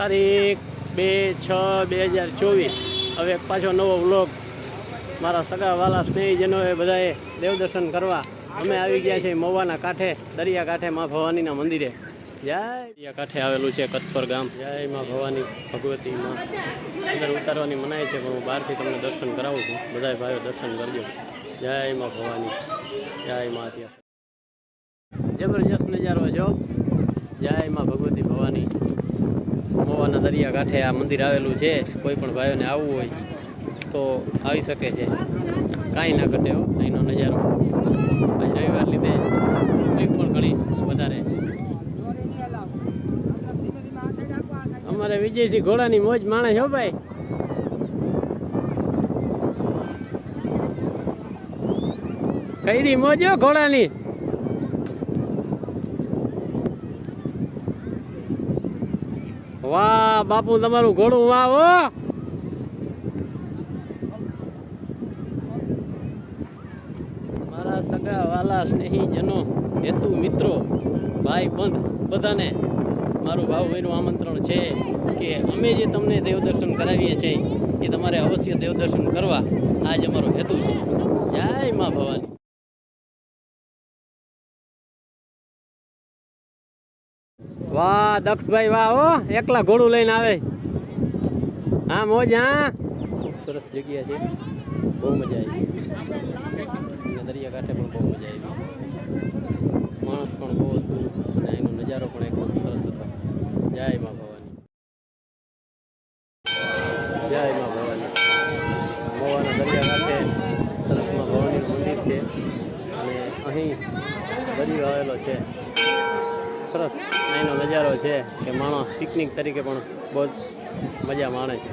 તારીખ બે છ બે હજાર ચોવીસ. હવે પાછો નવો વ્લોગ. મારા સગા વાલા સ્નેહીજનોએ બધાએ દેવદર્શન કરવા. અમે આવી ગયા છીએ મવાના કાંઠે, દરિયા કાંઠે મા ભવાનીના મંદિરે. જય કાંઠે આવેલું છે કચ્છપર ગામ. જય મા ભવાની ભગવતી માં. અંદર ઉતારવાની મનાય છે, પણ હું બહારથી તમને દર્શન કરાવું છું. બધા ભાઈઓ દર્શન કરજો. જય મા ભવાની. જય મા જબરજસ્ત નજારો જો જય મા ભગવતી ભવાની. મોવાના દરિયા કાંઠે આ મંદિર આવેલું છે. કોઈ પણ ભાઈઓને આવવું હોય તો આવી શકે છે. કાંઈ ના ઘટે અહીંનો નજારો. આજ રવિવાર લીધે પબ્લિક પણ ઘણી વધારે અમારે વિજયસિંહ ઘોડાની મોજ માણે છો ભાઈ. કઈરી મોજ ઘોડાની? વાહ, બાપુ, તમારું ઘોડું વાહ, હો. મારા સગા વાલા સ્નેહીજનો, હેતુ, મિત્રો, ભાઈ, બંધ, બધાને મારું ભાવભાઈનું આમંત્રણ છે કે અમે જે તમને દેવદર્શન કરાવીએ છીએ એ તમારે અવશ્ય દેવદર્શન કરવા. આજ અમારો હેતુ છે. જય મા ભવાની. વાહ, દક્ષભાઈ, વાહ, હો, એકલા ઘોડું લઈને આવે. હા, મોજ, હા. સરસ જગ્યા છે. બહુ મજા આવી. દરિયાકાંઠે દરિયા કાંઠે પણ બહુ મજા આવી. માણસ પણ બહુ હતું. અને એનો નજારો પણ એકદમ સરસ હતો. જય મા ભવાની. જય મા ભવાની. મોવાના દરિયા કાંઠે સરસ મા ભવાનીનું મંદિર છે. અને અહીં દરિયો આવેલો છે. સરસ અહીંનો નજારો છે કે માણસ પિકનિક તરીકે પણ બહુ મજા માણે છે.